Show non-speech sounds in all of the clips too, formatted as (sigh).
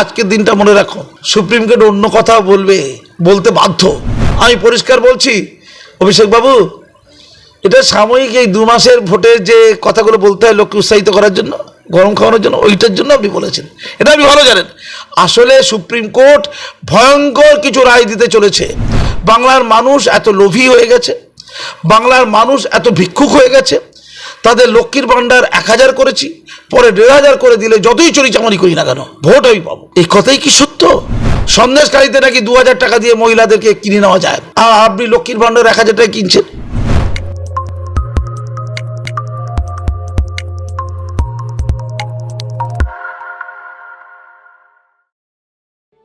আজকের দিনটা মনে রাখো, সুপ্রিম কোর্ট অন্য কথা বলবে, বলতে বাধ্য। আমি পরিষ্কার বলছি, অভিষেক বাবু, এটা সাময়িক এই দু মাসের ভোটের যে কথাগুলো বলতে হয় লোককে উৎসাহিত করার জন্য, গরম খাওয়ানোর জন্য, ওইটার জন্য আপনি বলেছেন। এটা আপনি ভালো জানেন। আসলে সুপ্রিম কোর্ট ভয়ঙ্কর কিছু রায় দিতে চলেছে। বাংলার মানুষ এত লোভী হয়ে গেছে, বাংলার মানুষ এত ভিক্ষুক হয়ে গেছে তাদের লক্ষ্মীর ভাণ্ডার এক হাজার করেছি, পরে দেড় হাজার করে দিলে যতই চুরি চামারি করি না কেন, ভোট আমি পাবো। এই কথাই কি সত্য? সন্দেশকারীতে নাকি দু হাজার টাকা দিয়ে মহিলাদেরকে কিনে নেওয়া যায়? আর আপনি লক্ষ্মীর ভাণ্ডার এক হাজার টাকা কিনছেন?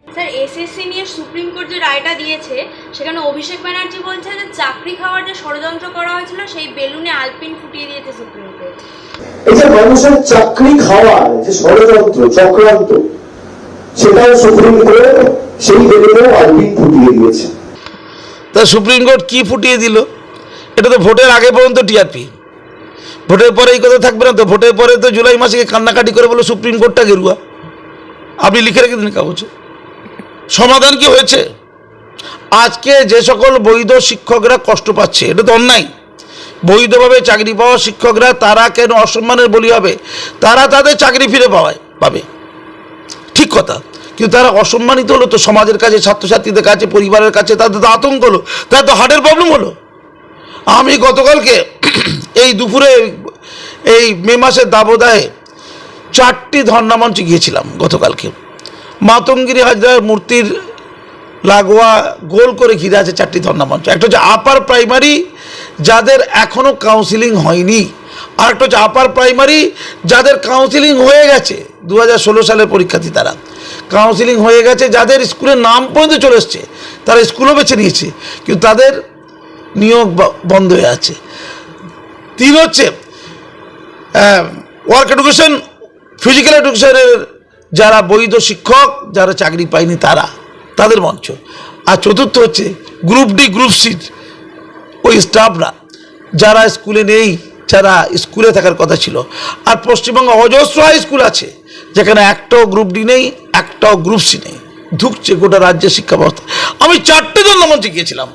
স্যার এসএসসি নিয়ে সুপ্রিম কোর্ট যে রায়টা দিয়েছে সেখানে অভিষেক ব্যানার্জি বলছে যে চাকরি খাওয়ার যে ষড়যন্ত্র করা হয়েছিল সেই বেলুনে আলপিন ফুটিয়ে দিয়েছে সুপ্রিম কোর্ট। এই যে মানুষের চাকরি খাওয়ার যে ষড়যন্ত্র চক্রান্ত সেটাও সুপ্রিম কোর্ট সেই বেলুনেও আলবিন ফুটিয়ে দিয়েছে। তা সুপ্রিম কোর্ট কি ফুটিয়ে দিল? এটা তো ভোটের আগে পর্যন্ত টিআরপি। ভোটের পরে এই কথা থাকবে না তো? ভোটের পরে তো জুলাই মাসে কান্নাকাটি করে বলে সুপ্রিম কোর্টটা গেরুয়া। আপনি লিখে রেখে দিন কাগজে। সমাধান কি হয়েছে? আজকে যে সকল বৈধ শিক্ষকরা কষ্ট পাচ্ছে, এটা তো অন্যায়। বৈধভাবে চাকরি পাওয়া শিক্ষকরা তারা কেন অসম্মানের বলি হবে? তারা তাদের চাকরি ফিরে পাওয়ায় পাবে। ঠিক কথা। কিন্তু তারা অসম্মানিত হলো তো সমাজের কাছে, ছাত্রছাত্রীদের কাছে, পরিবারের কাছে, তাদের তো আতঙ্ক হলো, তাদের তো হার্টের প্রবলেম হলো। আমি গতকালকে (clears throat) এই দুপুরে, এই মে মাসের দাবদাহে চারটি ধর্নামঞ্চে গিয়েছিলাম গতকালকে। মাতঙ্গিরি হাজরার মূর্তির লাগোয়া গোল করে ঘিরে আছে চারটি ধর্নামঞ্চ একটা হচ্ছে আপার প্রাইমারি যাদের এখনও কাউন্সিলিং হয়নি। আর একটা হচ্ছে আপার প্রাইমারি যাদের কাউন্সিলিং হয়ে গেছে। দু হাজার ষোলো সালের পরীক্ষার্থী তারা। কাউন্সিলিং হয়ে গেছে, যাদের স্কুলের নাম পর্যন্ত চলে এসছে। তারা স্কুলও বেছে নিয়েছে, কিন্তু তাদের নিয়োগ বন্ধ হয়ে আছে। তিন হচ্ছে ওয়ার্ক এডুকেশন ফিজিক্যাল এডুকেশনের যারা বৈধ শিক্ষক, যারা চাকরি পায়নি তারা। তাদের মঞ্চ। আর চতুর্থ হচ্ছে গ্রুপ ডি গ্রুপ সি ওই স্টাফরা যারা স্কুলে নেই, যারা স্কুলে থাকার কথা ছিল। আর পশ্চিমবঙ্গে অজস্র হাই স্কুল আছে, যেখানে একটাও গ্রুপ ডি নেই, একটাও গ্রুপ সি নেই। ঢুকছে গোটা রাজ্যের শিক্ষা ব্যবস্থা। আমি চারটে জন মঞ্চে গিয়েছিলাম।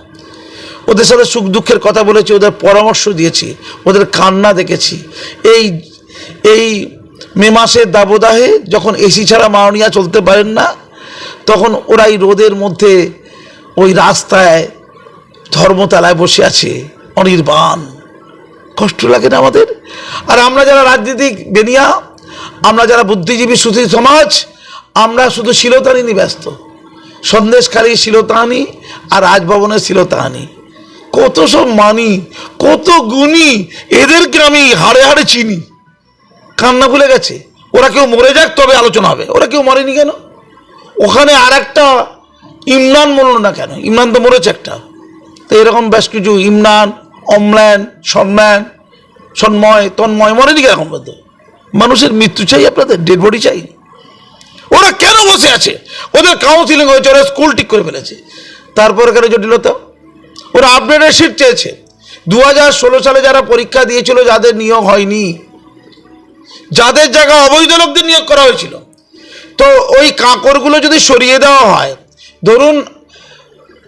ওদের সাথে সুখ দুঃখের কথা বলেছি, ওদের পরামর্শ দিয়েছি, ওদের কান্না দেখেছি। এই এই মে মাসের দাবদাহে যখন এসি ছাড়া মাওনিয়া চলতে পারেন না তখন ওরাই রোদের মধ্যে ওই রাস্তায় ধর্মতলায় বসে আছে, অনির্বাণ। কষ্ট লাগে না আমাদের? আর আমরা যারা রাজনীতিক, বেনিয়া, আমরা যারা বুদ্ধিজীবী, সুধী সমাজ, আমরা শুধু শিলতানি নিয়ে ব্যস্ত। সন্দেশখালী শিলতানি আর রাজভবনের শিলতানি। কত সব মানি, কত গুণী, এদেরকে আমি হাড়ে হাড়ে চিনি। কান্না ভুলে গেছে? ওরা কেউ মরে যাক তবে আলোচনা হবে। ওরা কেউ মরেনি কেন? ওখানে আর একটা ইমরান মরল না কেন? ইমরান তো মরেছে একটা। তো এরকম বেশ কিছু ইমরান, অম্লান সম্মান সন্ময়, তন্ময় মরেনি কেন এখন পর্যন্ত? মানুষের মৃত্যু চাই আপনাদের ডেড বডি চাই। ওরা কেন বসে আছে? ওদের কাউন্সিলিং হয়েছে, ওরা স্কুল ঠিক করে ফেলেছে। তারপরে কেন জটিলতা? ওরা আপডেটের শিট চেয়েছে। দু হাজার ষোলো সালে যারা পরীক্ষা দিয়েছিল, যাদের নিয়োগ হয়নি, যাদের জায়গায় অবৈধ লোকদের নিয়োগ করা হয়েছিল তো ওই কাঁকরগুলো যদি সরিয়ে দেওয়া হয়, ধরুন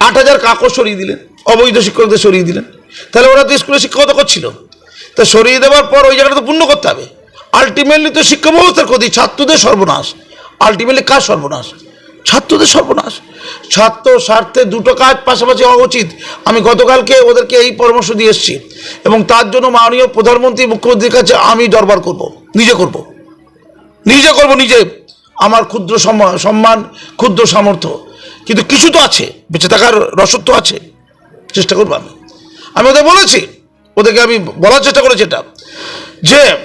আট হাজার কাঁকর সরিয়ে দিলেন, অবৈধ শিক্ষকদের সরিয়ে দিলেন, তাহলে ওরা তো স্কুলে শিক্ষকতা করছিল তা সরিয়ে দেওয়ার পর ওই জায়গাটা তো পূর্ণ করতে হবে। আলটিমেটলি তো শিক্ষা ব্যবস্থার ক্ষতি, ছাত্রদের সর্বনাশ। আলটিমেটলি কার সর্বনাশ? ছাত্রদের সর্বনাশ। ছাত্র স্বার্থে দুটো কাজ পাশাপাশি হওয়া উচিত। আমি গতকালকে ওদেরকে এই পরামর্শ দিয়ে এসেছি এবং তার জন্য মাননীয় প্রধানমন্ত্রী, মুখ্যমন্ত্রীর কাছে আমি দরবার করব, নিজে করব। নিজে করব নিজে। আমার ক্ষুদ্র সম্মা- সম্মান, ক্ষুদ্র সামর্থ্য। কিন্তু কিছু তো আছে, বেঁচে থাকার রসদ তো আছে। চেষ্টা করব আমি। আমি ওদের বলেছি, ওদেরকে আমি বলার চেষ্টা করেছি এটা, যে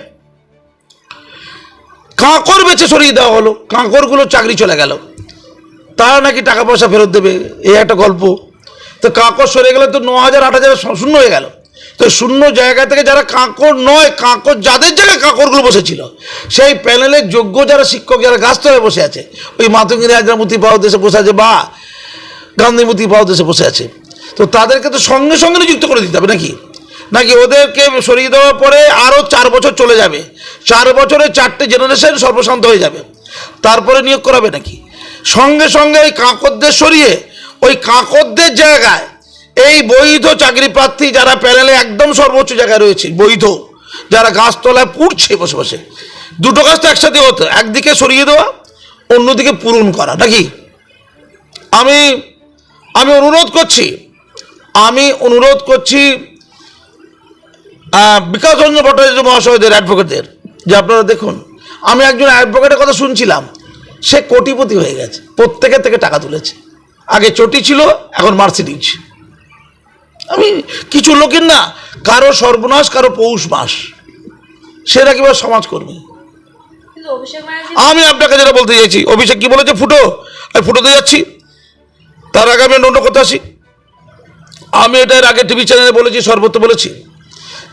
কাঁকর বেছে সরিয়ে দেওয়া হলো, কাঁকরগুলো চাকরি চলে গেল। তারা নাকি টাকা পয়সা ফেরত দেবে এই একটা গল্প। তো কাঁকর সরে গেলে তো ন হাজার, আট হাজার শূন্য হয়ে গেল। তো শূন্য জায়গা থেকে যারা কাঁকর নয়, কাঁকর যাদের জায়গায় কাঁকরগুলো বসেছিল, সেই প্যানেলের যোগ্য যারা শিক্ষক, যারা গাছ তলায় বসে আছে, ওই মাতঙ্গিনী হাজরামূর্তি পাওয়া দেশে বসে আছে বা গান্ধীমূর্তি পাওয়া দেশে বসে আছে, তো তাদেরকে তো সঙ্গে সঙ্গে নিযুক্ত করে দিতে হবে নাকি? নাকি ওদেরকে সরিয়ে দেওয়ার পরে আরও চার বছর চলে যাবে? চার বছরে চারটে জেনারেশন সর্বশান্ত হয়ে যাবে। তারপরে নিয়োগ করাবে নাকি? সঙ্গে সঙ্গে এই কাঁকরদের সরিয়ে, ওই কাঁকরদের জায়গায় এই বৈধ চাকরি প্রার্থী যারা প্যানেলে একদম সর্বোচ্চ জায়গায় রয়েছে, বৈধ, যারা গাছতলায় পুড়ছে বসে বসে, দুটো গাছ তো একসাথে হতো, একদিকে সরিয়ে দেওয়া, অন্যদিকে পূরণ করা, নাকি? আমি আমি অনুরোধ করছি, আমি অনুরোধ করছি বিকাশ রঞ্জন ভট্টাচার্য মহাশয়দের অ্যাডভোকেটদের যে আপনারা দেখুন, আমি একজন অ্যাডভোকেটের কথা শুনছিলাম, সে কোটিপতি হয়ে গেছে, প্রত্যেকের থেকে টাকা তুলেছে, আগে চটি ছিল, এখন মার্সিডিজ আমি কিছু লোকের না কারও সর্বনাশ কারও পৌষ মাস সেটা কীভাবে সমাজকর্মী অভিষেক ব্যানার্জি আমি আপনাকে যেটা বলতে চাইছি অভিষেক কি বলেছে? ফুটো আমি ফুটোতে যাচ্ছি। তার আগে আমি অন্য কথা আসি। আমি এটা আগে টিভি চ্যানেলে বলেছি সর্বত্র বলেছি।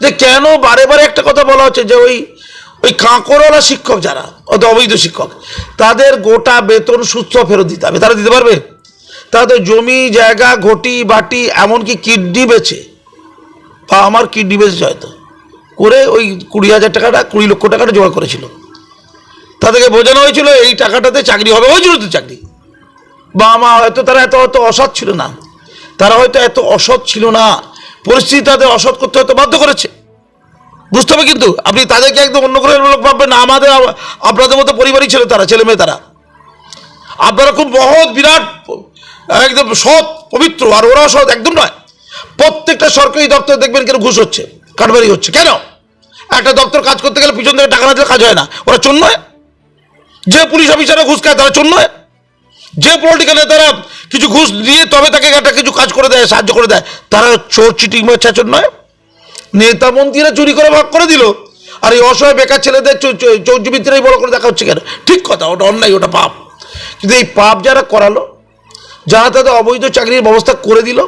যে কেন বারে বারে একটা কথা বলা হচ্ছে যে ওই ওই কাঁকড়ওয়ালা শিক্ষক যারা অত অবৈধ শিক্ষক তাদের গোটা বেতন সুস্থ ফেরত দিতে হবে। তারা দিতে পারবে? তাদের জমি, জায়গা, ঘটি, বাটি, এমনকি কিডনি বেচে। বা আমার কিডনি বেচেছে হয়তো করে ওই কুড়ি হাজার টাকাটা, কুড়ি লক্ষ টাকাটা জোগাড় করেছিল। তাদেরকে বোঝানো হয়েছিল, এই টাকাটাতে চাকরি হবে হয়েছিল তো চাকরি। বা মা হয়তো তারা এত অত অসৎ ছিল না। তারা হয়তো এত অসৎ ছিল না। পরিস্থিতি তাদের অসৎ করতে হয়তো বাধ্য করেছে। বুঝতে হবে কিন্তু, আপনি তাদেরকে একদম অন্য গ্রহের লোক ভাববেন না, আমাদের আপনাদের মতো পরিবারই ছিল তারা ছেলে মেয়ে তারা। আপনারা খুব মহৎ, বিরাট একদম সৎ, পবিত্র, আর ওরা সৎ, একদম নয়। প্রত্যেকটা সরকারি দপ্তরে দেখবেন কেন ঘুষ হচ্ছে কারবারি হচ্ছে। কেন? একটা দপ্তর কাজ করতে গেলে পিছন থেকে টাকা না দিলে কাজ হয় না। ওরা চোর নয়। যে পুলিশ অফিসাররা ঘুষ খায়, তারা চোর নয়। যে পলিটিক্যাল নেতারা কিছু ঘুষ দিয়ে তবে তাকে একটা কিছু কাজ করে দেয়, সাহায্য করে দেয়, তারা চোর চিটিং চাচর নয়। নেতা মন্ত্রীরা চুরি করে, ভাগ করে দিল। আর এই অসহায় বেকার ছেলেদের চৌর্যবৃত্তিরাই বড় করে দেখা হচ্ছে কেন? ঠিক কথা, ওটা অন্যায়, ওটা পাপ। কিন্তু এই পাপ যারা করালো যারা তাদের অবৈধ চাকরির ব্যবস্থা করে দিল,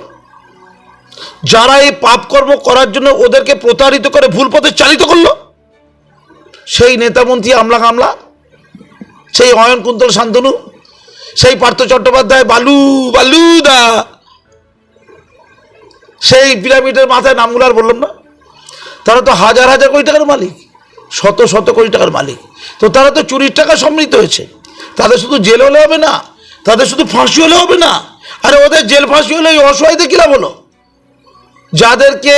যারা এই পাপ কর্ম করার জন্য ওদেরকে প্রতারিত করে ভুল পথে চালিত করল, সেই নেতা মন্ত্রী আমলা কামলা, সেই অয়ন কুন্তল শান্তনু, সেই পার্থ চট্টোপাধ্যায় বালু বালুদা, সেই পিরামিডের মাথায় নামগুলো আর বললাম না। তারা তো হাজার হাজার কোটি টাকার মালিক, শত শত কোটি টাকার মালিক। তো তারা তো চুরির টাকা সমৃদ্ধ হয়েছে। তাদের শুধু জেল হলে হবে না তাদের শুধু ফাঁসি হলে হবে না। আরে ওদের জেল ফাঁসি হলে এই অসহায়দের কী লাভ হলো? যাদেরকে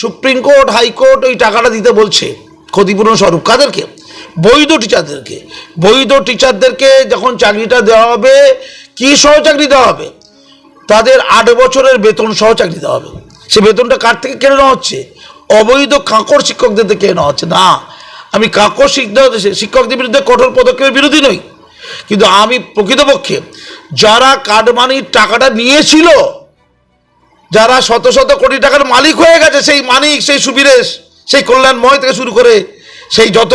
সুপ্রিম কোর্ট হাইকোর্ট ওই টাকাটা দিতে বলছে, ক্ষতিপূরণ স্বরূপ, কাদেরকে? বৈধ টিচারদেরকে বৈধ টিচারদেরকে যখন চাকরিটা দেওয়া হবে, কি সহ চাকরি দেওয়া হবে? তাদের আট বছরের বেতন সহ চাকরি দেওয়া হবে। সে বেতনটা কার থেকে কেড়ে নেওয়া হচ্ছে? অবৈধ কাঁকর শিক্ষকদের থেকে কেড়ে নেওয়া হচ্ছে। না, আমি কাঁকর শিক্ষক শিক্ষকদের বিরুদ্ধে কঠোর পদক্ষেপের বিরোধী নই। কিন্তু আমি প্রকৃতপক্ষে যারা কাটমানির টাকাটা নিয়েছিল, যারা শত শত কোটি টাকার মালিক হয়ে গেছে, সেই মানিক, সেই সুবিরেশ, সেই কল্যাণময় থেকে শুরু করে সেই যত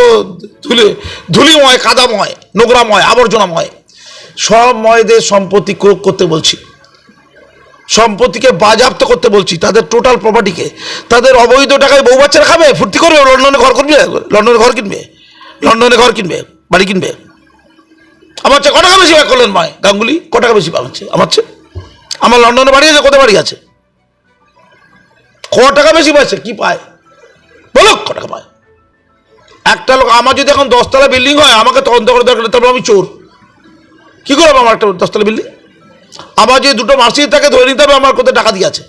ধুলি, ধুলিময়, কাদাময়, নোংরাময়, আবর্জনাময়, সব ময়দের সম্পত্তি ক্রোক করতে বলছি। সম্পত্তিকে বাজাপ্ত করতে বলছি, তাদের টোটাল প্রপার্টিকে তাদের অবৈধ টাকায় বউ বাচ্চারা খাবে? ফুর্তি করবে? লন্ডনে ঘর কিনবে? লন্ডনে ঘর কিনবে? লন্ডনে ঘর কিনবে? বাড়ি কিনবে? আমার চেয়ে ক টাকা বেশি পায় কল্যাণময় গাঙ্গুলি ক টাকা বেশি পাচ্ছে? আমার চেয়ে? আমার লন্ডনে বাড়ি আছে, কোথায় বাড়ি আছে? ক টাকা বেশি পাচ্ছে? কি পায়? বলো ক টাকা পায়? একটা লোক, আমার যদি এখন দশতলা বিল্ডিং হয়, আমাকে তদন্ত করে দরকার তারপর আমি চোর। কি করব আমার একটা দশতলা বিল্ডিং আমার যে দুটো মার্সিড থাকে, ধরে নিতে হবে আমার কোথায় টাকা দিয়ে আছে।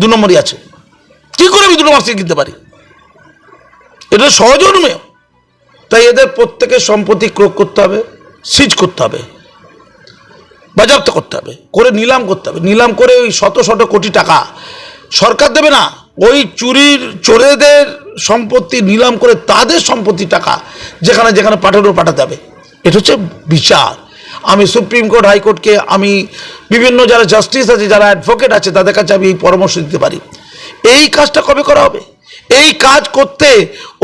দু নম্বরই আছে। কি করে আমি দুটো মার্সিড কিনতে পারি? এটা সহজ অনুমেয়। তাই এদের প্রত্যেকের সম্পত্তি ক্রোক করতে হবে। সিজ করতে হবে, বাজেয়াপ্ত করতে হবে, করে নিলাম করতে হবে। নিলাম করে ওই শত শত কোটি টাকা সরকার দেবে না, ওই চুরির চোরেদের সম্পত্তি নিলাম করে তাদের সম্পত্তি টাকা যেখানে যেখানে পাঠানো পাঠাতে হবে। এটা হচ্ছে বিচার। আমি সুপ্রিম কোর্ট হাইকোর্টকে আমি বিভিন্ন যারা জাস্টিস আছে, যারা অ্যাডভোকেট আছে, তাদের কাছে আমি এই পরামর্শ দিতে পারি। এই কাজটা কবে করা হবে? এই কাজ করতে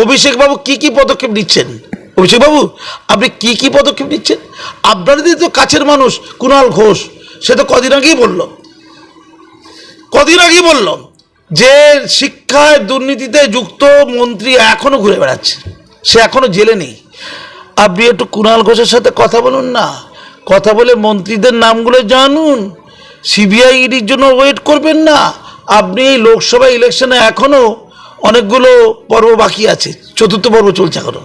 অভিষেকবাবু কি কি পদক্ষেপ নিচ্ছেন? অভিষেকবাবু আপনি কি কি পদক্ষেপ নিচ্ছেন? আপনাদের তো কাছের মানুষ, কুণাল ঘোষ, সে তো কদিন আগেই বলল। কদিন আগেই বলল যে শিক্ষায় দুর্নীতিতে যুক্ত মন্ত্রী এখনও ঘুরে বেড়াচ্ছে। সে এখনও জেলে নেই। আপনি একটু কুণাল ঘোষের সাথে কথা বলুন না। কথা বলে মন্ত্রীদের নামগুলো জানুন। সিবিআই ইডির জন্য ওয়েট করবেন না। আপনি এই লোকসভা ইলেকশনে এখনও অনেকগুলো পর্ব বাকি আছে। চতুর্থ পর্ব চলছে এখনও।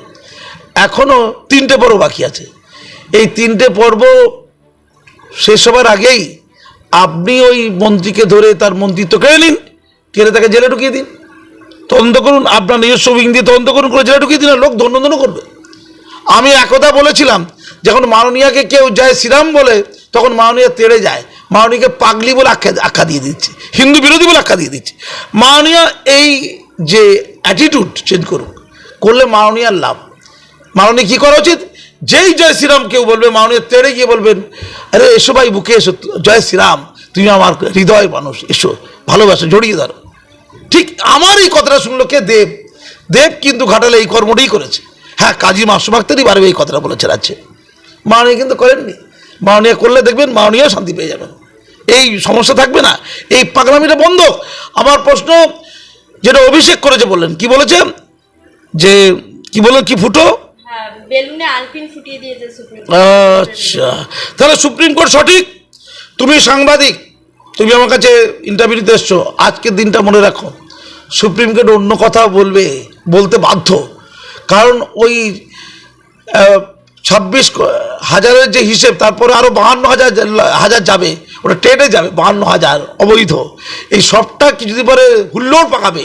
এখনও তিনটে পর্ব বাকি আছে। এই তিনটে পর্ব শেষ হবার আগেই আপনি ওই মন্ত্রীকে ধরে তার মন্ত্রিত্ব কেড়ে নিন, কেড়ে তাকে জেলে ঢুকিয়ে দিন। তদন্ত করুন, আপনার নিজস্ব উইং দিয়ে তদন্ত করুন, করে জেলে ঢুকিয়ে দিন লোক ধন্য করবে। আমি একদা বলেছিলাম, যখন মাননীয়াকে কেউ যায় শ্রীরাম বলে, তখন মাননীয়া তেড়ে যায়। মাননীয়কে পাগলি বলে আখ্যা আখ্যা দিয়ে দিচ্ছে, হিন্দু বিরোধী বলে আখ্যা দিয়ে দিচ্ছে। মাননীয়া এই যে অ্যাটিটিউড চেঞ্জ করুক, করলে মাননীয়ার লাভ। মাননীয় কী করা উচিত? যেই জয় শ্রীরাম কেউ বলবে, মাননীয় তেড়ে গিয়ে বলবেন, আরে এসো ভাই, বুকে এসো, জয় শ্রীরাম, তুমি আমার হৃদয় মানুষ, এসো, ভালোবাসো, জড়িয়ে ধরো। ঠিক আমার এই কথাটা শুনলো কে? দেব। দেব কিন্তু ঘাটালে এই কর্মটাই করেছে। হ্যাঁ কাজী মাসুম আক্তারই বারবে এই কথাটা বলেছে রাজ্যে মাননীয় কিন্তু করেননি। মাননীয় করলে দেখবেন মাননীয় শান্তি পেয়ে যাবেন। এই সমস্যা থাকবে না। এই পাগলামিটা বন্ধ। আমার প্রশ্ন, যেটা অভিষেক করেছে বললেন, কি বলেছে? যে, কি বললেন, কি ফুটো? বেলুনে আলপিন ফুটিয়ে দিয়েছে সুপ্রিম আচ্ছা। তাহলে সুপ্রিম কোর্ট সঠিক? তুমি সাংবাদিক তুমি আমার কাছে ইন্টারভিউতে এসছো আজকের দিনটা মনে রাখো। সুপ্রিম কোর্ট অন্য কথা বলবে বলতে বাধ্য। কারণ ওই ছাব্বিশ হাজারের যে হিসেব তারপরে আরও বাহান্ন হাজার হাজার যাবে ওটা ট্রেনে যাবে বাহান্ন হাজার অবৈধ। এই সবটা কিছুদিন পরে হুল্লোড় পাকাবে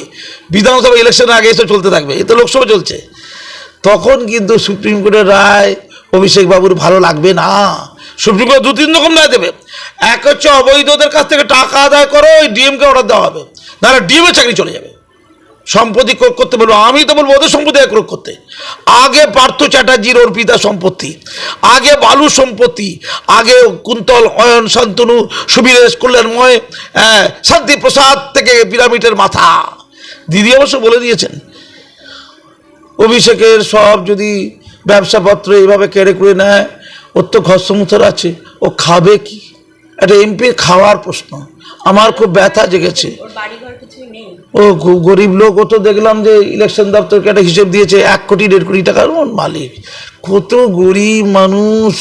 বিধানসভা ইলেকশনের আগে এসে চলতে থাকবে এ তো লোকসভা চলছে। তখন কিন্তু সুপ্রিম কোর্টের রায় অভিষেক বাবুর ভালো লাগবে না। সুপ্রিম কোর্ট দু তিন রকম রায় দেবে। এক হচ্ছে অবৈধদের কাছ থেকে টাকা আদায় করো ওই ডিএমকে অর্ডার দেওয়া হবে। নাহলে ডিএমের চাকরি চলে যাবে। সম্পত্তি ক্রোক করতে বলব আমি তো বলব ওদের সম্পত্তি ক্রোক করতে। আগে পার্থ চ্যাটার্জির অর্পিতা সম্পত্তি আগে বালু সম্পত্তি আগে কুন্তল অয়ন শান্তনু সুবীরেশ কল্যাণময় হ্যাঁ, শান্তি প্রসাদ থেকে পিরামিডের মাথা। দিদি অবশ্য বলে দিয়েছেন অভিষেকের সব যদি ব্যবসাপত্র এইভাবে কেড়ে করে নেয় ওর তো ঘর সংসার আছে ও খাবে কি? একটা এমপির খাওয়ার প্রশ্ন। আমার খুব ব্যথা জেগেছে। ও গরিব লোক ও তো দেখলাম যে ইলেকশন দপ্তরকে একটা হিসেব দিয়েছে এক কোটি দেড় কোটি টাকার ওর মালিক। কত গরিব মানুষ।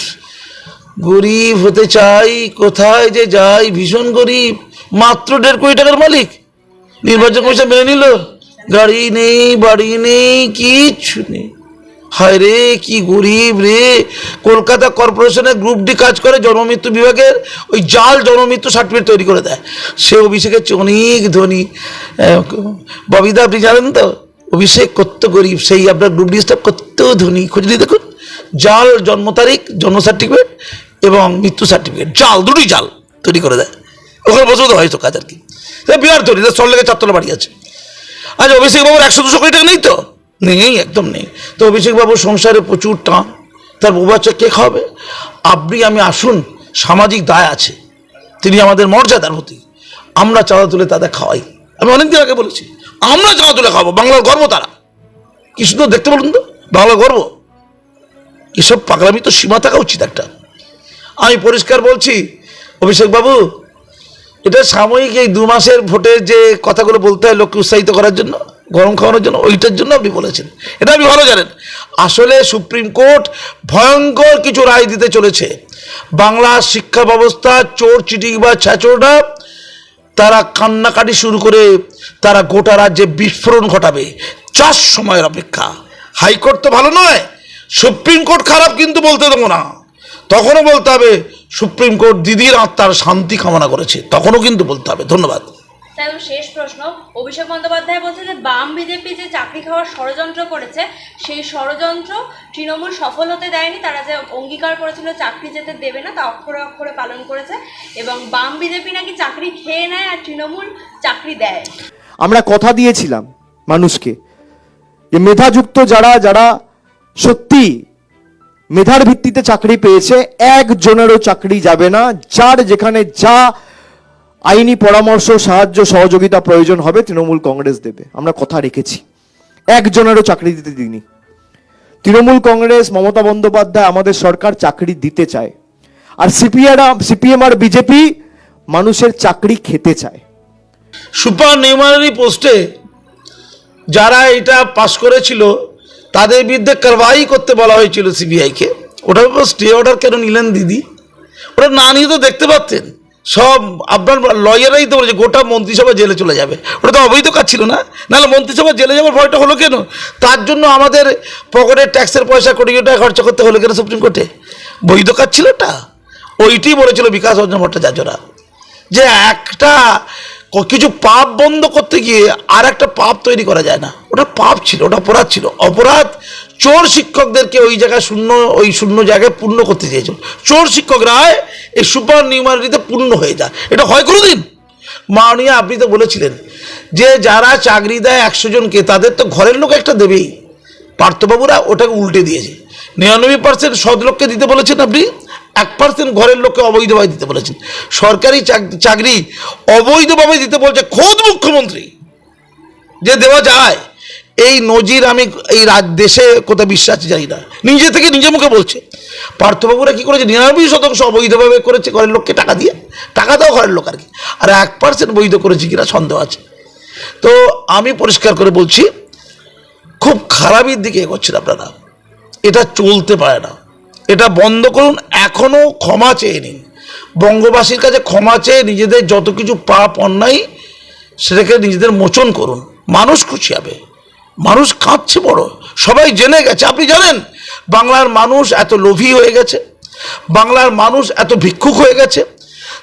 গরিব হতে চাই কোথায় যে যাই ভীষণ গরিব। মাত্র দেড় কোটি টাকার মালিক। নির্বাচন কমিশন মেনে নিল। গাড়ি নেই বাড়ি নেই, কিচ্ছু নেই। হায় রে, কি গরিব রে। কলকাতা কর্পোরেশনের গ্রুপ ডি কাজ করে জন্মমৃত্যু বিভাগের ওই জাল জন্মমৃত্যু সার্টিফিকেট তৈরি করে দেয়। সে অভিষেকের চেয়ে অনেক ধনী। ববিদা, আপনি জানেন তো? অভিষেক কত গরিব, সেই আপনার গ্রুপ ডি স্টাফ কত ধনী। খুঁজলি দেখুন। জাল, জন্ম তারিখ, জন্ম সার্টিফিকেট এবং মৃত্যু সার্টিফিকেট। জাল দুটোই জাল তৈরি করে দেয়। ওখানে বসে তো হয়তো কাজ আর কি। বিহার তৈরি সল্লেগে চারতলা বাড়ি আছে। আচ্ছা অভিষেক বাবুর একশো দুশো কোটি টাকা নেই তো? নেই, একদম নেই। তো অভিষেক বাবুর সংসারে প্রচুর টান, তার বউ বাচ্চা কে খাওয়াবে? আপনি, আমি, আসুন, সামাজিক দায় আছে। তিনি আমাদের মর্যাদার প্রতি। আমরা চাঁদা তুলে তাদের খাওয়াই। আমি অনেকদিন আগে বলেছি, আমরা চাঁদা তুলে খাওয়াবো, বাংলার গর্ব তারা। কি সুন্দর দেখতে বলুন তো, বাংলার গর্ব। এসব পাগলামি তো সীমা থাকা উচিত একটা। আমি পরিষ্কার বলছি, অভিষেক বাবু এটা সাময়িক এই দু মাসের ভোটের যে কথাগুলো বলতে হয়, লোককে উৎসাহিত করার জন্য, গরম খাওয়ানোর জন্য, ওইটার জন্য আপনি বলেছেন। এটা আপনি ভালো জানেন। আসলে সুপ্রিম কোর্ট ভয়ঙ্কর কিছু রায় দিতে চলেছে। বাংলার শিক্ষা ব্যবস্থা, চোর চিটিং বা ছ্যাচোরটা তারা কান্নাকাটি শুরু করে তারা গোটা রাজ্যে বিস্ফোরণ ঘটাবে। চার সময়ের অপেক্ষা। হাইকোর্ট তো ভালো নয়। সুপ্রিম কোর্ট খারাপ কিন্তু বলতে দেবো না। তখনও বলতে হবে সুপ্রিম কোর্ট দিদির আত্মার শান্তি কামনা করেছে। তখনও কিন্তু বলতে হবে। ধন্যবাদ। তাই এবং শেষ প্রশ্ন অভিষেক বন্দ্যোপাধ্যায় বলছে যে বাম বিজেপি যে চাকরি খাওয়ার ষড়যন্ত্র করেছে সেই ষড়যন্ত্র তৃণমূল সফল হতে দেয়নি। তারা যে অঙ্গীকার করেছিল চাকরি যেতে দেবে না তা অক্ষরে অক্ষরে পালন করেছে এবং বাম বিজেপি নাকি চাকরি খেয়ে নেয় আর তৃণমূল চাকরি দেয়। আমরা কথা দিয়েছিলাম মানুষকে। যে মেধাযুক্ত যারা যারা সত্যি মেধার ভিত্তিতে চাকরি পেয়েছে, একজনেরও চাকরি যাবে না, যার যেখানে যা আইনি পরামর্শ, সাহায্য, সহযোগিতা প্রয়োজন হবে তৃণমূল কংগ্রেস দেবে। আমরা কথা রেখেছি। একজনেরও চাকরি দিতে দিইনি। তৃণমূল কংগ্রেস, মমতা বন্দ্যোপাধ্যায় আমাদের সরকার চাকরি দিতে চায়। আর সিপিআর, সিপিএম আর বিজেপি মানুষের চাকরি খেতে চায়। সুপার নিউমারি পোস্টে যারা এটা পাস করেছিল তাদের বিরুদ্ধে কারবাই করতে বলা হয়েছিল সিবিআইকে। ওটার উপর স্টে অর্ডার কেন নিলেন দিদি? ওটা না নিয়ে তো দেখতে পাচ্ছেন সব আপনার লয়ারাই তো বলেছে, গোটা মন্ত্রিসভা জেলে চলে যাবে। ওটা তো অবৈধ কাজ ছিল না। নাহলে মন্ত্রিসভা জেলে যাওয়ার ভয়টা হলো কেন? তার জন্য আমাদের পকেটের ট্যাক্সের পয়সা কোটি কোটি টাকা খরচা করতে হলো কেন সুপ্রিম কোর্টে? বৈধ কাজ ছিল ওটা। ওইটি বলেছিল বিকাশ রঞ্জন ভট্টাচার্যরা। যে একটা কিছু পাপ বন্ধ করতে গিয়ে আর একটা পাপ তৈরি করা যায় না। ওটা পাপ ছিল, ওটা অপরাধ ছিল। অপরাধ চোর শিক্ষকদেরকে ওই জায়গায় শূন্য, ওই শূন্য জায়গায় পূর্ণ করতে চেয়েছিল। চোর শিক্ষকরা এই সুপার নিউমারিটিতে পূর্ণ হয়ে যায়। এটা হয় কোনোদিন? মাননীয় আপনি তো বলেছিলেন যে যারা চাকরি দেয় একশো জনকে, তাদের তো ঘরের লোক একটা দেবেই। পার্থবাবুরা ওটাকে উল্টে দিয়েছে। নিরানব্বই পার্সেন্ট সৎ লোককে দিতে বলেছেন আপনি? এক পার্সেন্ট ঘরের লোককে অবৈধভাবে দিতে বলেছেন। সরকারি চাক- চাকরি অবৈধভাবে দিতে বলছে খোদ মুখ্যমন্ত্রী। যে দেওয়া যায়, এই নজির আমি এই রাজ দেশে কোথাও বিশ্বাস জানি না। নিজে থেকে নিজে মুখে বলছে। পার্থবাবুরা কি করেছে? নিরানব্বই শতাংশ অবৈধভাবে করেছে ঘরের লোককে টাকা দিয়ে। টাকা দাও ঘরের লোক আর কি। আর এক পার্সেন্ট বৈধ করেছে কিনা সন্দেহ আছে। তো আমি পরিষ্কার করে বলছি, খুব খারাপের দিকে এগোচ্ছেন আপনারা। এটা চলতে পারে না। এটা বন্ধ করুন এখনও ক্ষমা চেয়ে নিন বঙ্গবাসীর কাছে ক্ষমা চেয়ে নিজেদের যত কিছু পাপ, অন্যায়, সেটাকে নিজেদের মোচন করুন। মানুষ খুশি হবে। মানুষ কাঁদছে বড়। সবাই জেনে গেছে। আপনি জানেন, বাংলার মানুষ এত লোভী হয়ে গেছে। বাংলার মানুষ এত ভিক্ষুক হয়ে গেছে।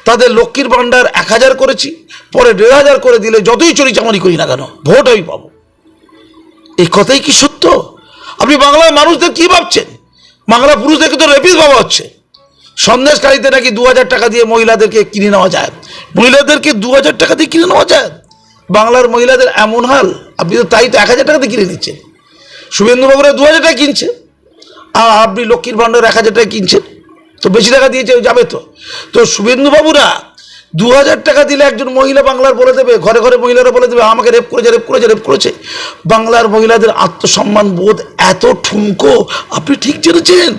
তাদের লক্ষ্মীর ভাণ্ডার এক হাজার করেছি। পরে দেড় হাজার করে দিলে যতই চুরি চামারি করি না কেন ভোট আমি পাবো। এই কথাই কি সত্য? আপনি বাংলার মানুষদের কি ভাবছেন? বাংলা পুরুষদেরকে তো রেপিস ভাবা হচ্ছে। সন্দেশকারীতে নাকি দু হাজার টাকা দিয়ে মহিলাদেরকে কিনে নেওয়া যায়? মহিলাদেরকে দু হাজার টাকা দিয়ে কিনে নেওয়া যায়? বাংলার মহিলাদের এমন হাল? আপনি তো তাই তো এক হাজার টাকা দিয়ে কিনে নিচ্ছেন। শুভেন্দুবাবুরা দু হাজার টাকা কিনছে। আর আপনি লক্ষ্মীর ভাণ্ডার এক হাজার টাকা কিনছেন। তো বেশি টাকা দিয়েছে যাবে তো। তো শুভেন্দুবাবুরা দু হাজার টাকা দিলে একজন মহিলা বাংলার বলে দেবে, ঘরে ঘরে মহিলারা বলে দেবে, আমাকে রেপ করেছে রেপ করেছে রেপ করেছে। বাংলার মহিলাদের আত্মসম্মান বোধ এত ঠুমকো আপনি ঠিক জেনেছেন?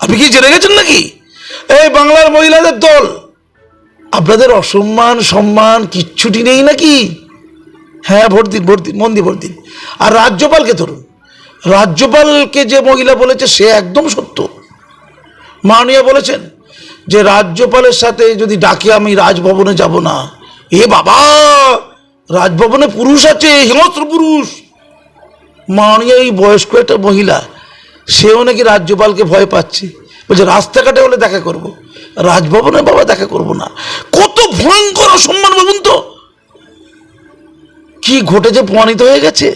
আপনি কি জেনে গেছেন নাকি? এই বাংলার মহিলাদের দল। আপনাদের অসম্মান, সম্মান কিচ্ছুটি নেই নাকি? হ্যাঁ ভোট দিন ভোট দিন মন দিয়ে ভোট দিন। আর রাজ্যপালকে ধরুন। রাজ্যপালকে যে মহিলা বলেছে, সে একদম সত্য। মাননীয় বলেছেন যে রাজ্যপালের সাথে যদি ডাকে আমি রাজভবনে যাব না, এ বাবা, রাজভবনে পুরুষ আছে, হিংস্র পুরুষ। মাননীয় এই বয়স্ক একটা মহিলা, সেও নাকি রাজ্যপালকে ভয় পাচ্ছে। বলছে, রাস্তাঘাটে হলে দেখা করব। রাজভবনে বাবা দেখা করব না। কত ভয়ঙ্কর অসম্মান ভাবুন তো। কি ঘটেছে, প্রমাণিত হয়ে গেছে?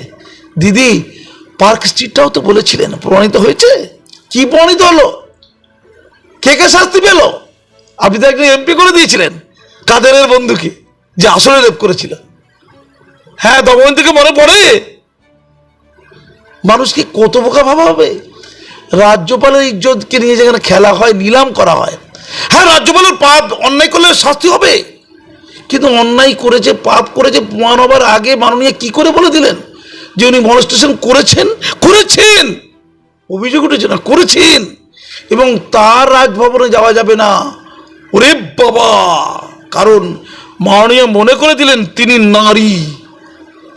দিদি, পার্ক স্ট্রিটটাও তো বলেছিলেন, প্রমাণিত হয়েছে? কি প্রমাণিত হলো? কে কে শাস্তি পেল? আপনি তো একজন এমপি করে দিয়েছিলেন কাদেরের বন্ধুকে, যে আসলে রেপ করেছিল। হ্যাঁ দময়ন্তীকে মনে পড়ে। মানুষকে কত বোকা ভাবা হবে? রাজ্যপালের ইজ্জতকে নিয়ে যেখানে খেলা হয়, নিলাম করা হয়। হ্যাঁ রাজ্যপালের পাপ, অন্যায় করলে শাস্তি হবে। কিন্তু অন্যায় করেছে, পাপ করেছে, প্রমাণ হবার আগে মাননীয় কি করে বলে দিলেন? যে উনি মনস্টেশন করেছেন? করেছেন! অভিযোগ উঠেছে না, করেছেন! এবং তার রাজভবনে যাওয়া যাবে না। ওরে বাবা! কারণ মাননীয় মনে করে দিলেন, তিনি নারী।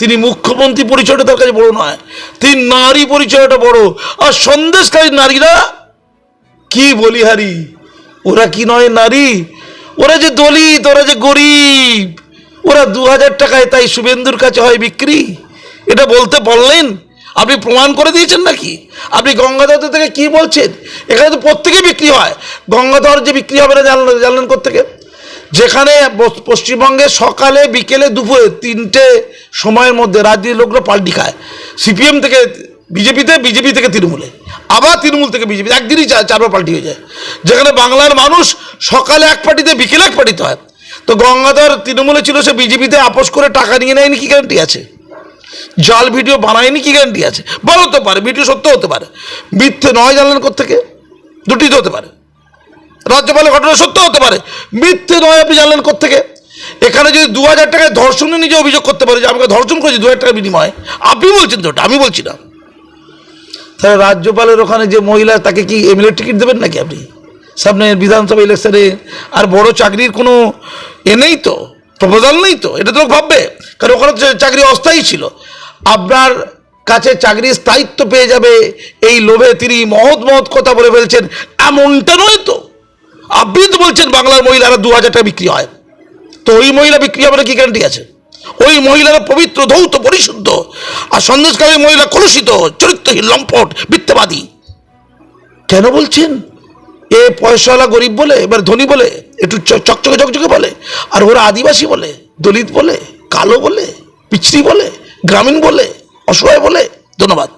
তিনি মুখ্যমন্ত্রী পরিচয়টা তার কাছে বড় নয়। তিনি নারী পরিচয়টা বড়। আর সন্দেশকারী নারীরা কি বলিহারি ওরা কি নয় নারী? ওরা যে দলিত, ওরা যে গরিব, ওরা দু হাজার টাকায় তাই শুভেন্দুর কাছে হয় বিক্রি? এটা বলতে বললেন আপনি প্রমাণ করে দিয়েছেন নাকি? আপনি গঙ্গাধর থেকে কি বলছেন? এখানে তো প্রত্যেকেই বিক্রি হয়। গঙ্গাধর যে বিক্রি হবে না জানলেন জানলেন কোথেকে যেখানে পশ্চিমবঙ্গে সকালে, বিকেলে, দুপুরে তিনটে সময়ের মধ্যে রাজ্যের লোকরা পাল্টি খায়। সিপিএম থেকে বিজেপিতে, বিজেপি থেকে তৃণমূলে। আবার তৃণমূল থেকে বিজেপি। একদিনই চারবার পাল্টি হয়ে যায়। যেখানে বাংলার মানুষ সকালে এক পার্টিতে, বিকেলে এক পার্টিতে হয়। তো গঙ্গাধর তৃণমূলে ছিল, সে বিজেপিতে আপোষ করে টাকা নিয়ে নেয়নি, কি গ্যারান্টি আছে? জাল ভিডিও বানায়নি, কি গ্যারান্টি আছে? বড় হতে পারে, ভিডিও সত্য হতে পারে। মিথ্যে নয় জানলেন কোথেকে দুটি তো হতে পারে। রাজ্যপালের ঘটনা সত্য হতে পারে। মিথ্যে নয় আপনি জানলেন কোথেকে এখানে যদি দু হাজার টাকায় ধর্ষণে নিজে অভিযোগ করতে পারে যে আমাকে ধর্ষণ করেছি দু হাজার টাকা বিনিময়ে, আপনি বলছেন তো ওটা? আমি বলছি না। তাহলে রাজ্যপালের ওখানে যে মহিলা, তাকে কি এমএলএ টিকিট দেবেন নাকি আপনি? সামনে বিধানসভা ইলেকশনে আর বড় চাকরির কোনো এ নেই তো, প্রপোজাল নেই তো, এটা তো ভাববে। কারণ ওখানে চাকরি অস্থায়ী ছিল। আপনার কাছে চাকরির স্থায়িত্ব পেয়ে যাবে, এই লোভে তিনি মহৎ মহৎ কথা বলে ফেলছেন, এমনটা নয় তো। আপনি তো বলছেন বাংলার মহিলারা দু হাজার টাকা বিক্রি হয়। তো ওই মহিলা বিক্রি হবে না কি গ্যারান্টি আছে? ওই মহিলারা পবিত্র, ধৌত, পরিশুদ্ধ আর সন্দেশকারী মহিলা কলুষিত, চরিত্রহীন, লম্পট মিথ্যাবাদী কেন বলছেন? এ পয়সাওয়ালা গরিব বলে, এবার ধনী বলে, একটু চকচকে চকচকে বলে, আর ওরা আদিবাসী বলে, দলিত বলে, কালো বলে পিছড়ি বলে, গ্রামীণ বলে, অসহায় বলে, ধন্যবাদ।